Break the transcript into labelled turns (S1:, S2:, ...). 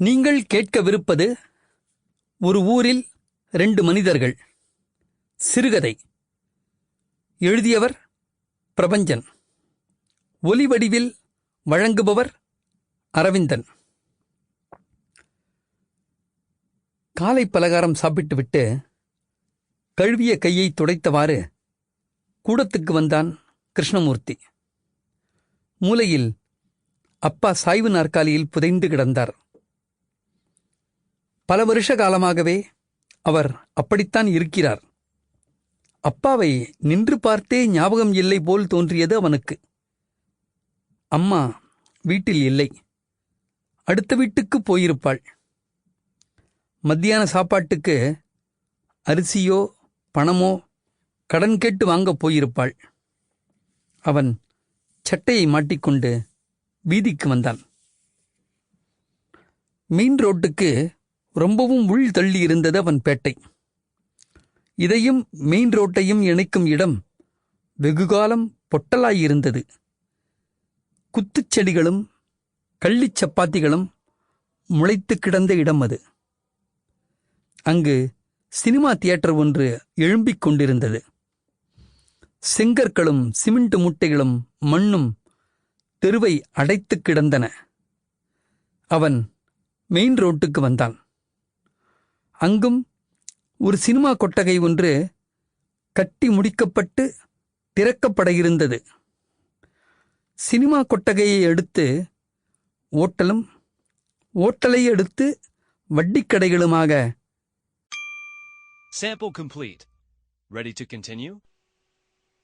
S1: நீங்கள் கேட்கவிருப்பது ஒரு ஊரில் ரெண்டு மனிதர்கள். சிறுகதை. எழுதியவர் பிரபஞ்சன். ஒலிவடிவில் வழங்குபவர் அரவிந்தன். காலை பலகாரம் சாப்பிட்டுவிட்டு கழுவிய கையை துடைத்தவாறு கூடத்துக்கு வந்தான் கிருஷ்ணமூர்த்தி. மூலையில் அப்பா சாய்வு நாற்காலியில் புதைந்து கிடந்தார். பல வருஷ காலமாகவே அவர் அப்படித்தான் இருக்கிறார். அப்பாவை நின்று பார்த்தே ஞாபகம் இல்லை போல் தோன்றியது அவனுக்கு. அம்மா வீட்டில் இல்லை. அடுத்த வீட்டுக்கு போயிருப்பாள். மத்தியான சாப்பாட்டுக்கு அரிசியோ பணமோ கடன் கேட்டு வாங்கப் போயிருப்பாள். அவன் சட்டையை மாட்டிக்கொண்டு வீதிக்கு வந்தான். மெயின் ரோட்டுக்கு ரொம்பவும் உள் தள்ளி இருந்தது அவன் பேட்டை. இதையும் மெயின் ரோட்டையும் இணைக்கும் இடம் வெகுகாலம் பொட்டலாயிருந்தது குத்துச் செடிகளும் கள்ளிச் சப்பாத்திகளும் முளைத்து கிடந்த இடம் அது. அங்கு சினிமா தியேட்டர் ஒன்று எழும்பிக் கொண்டிருந்தது. செங்கற்களும் சிமெண்ட் முட்டைகளும் மண்ணும் தெருவை அடைத்துக் கிடந்தன. அவன் மெயின் ரோட்டுக்கு வந்தான். அங்கும் ஒரு சினிமா கொட்டகை ஒன்று கட்டி முடிக்கப்பட்டு திறக்கப்பட இருந்தது சினிமா கொட்டகையை அடுத்து ஓட்டலும் ஓட்டலை எடுத்து வட்டிக்கடைகளுமாக
S2: Sample complete. Ready to continue?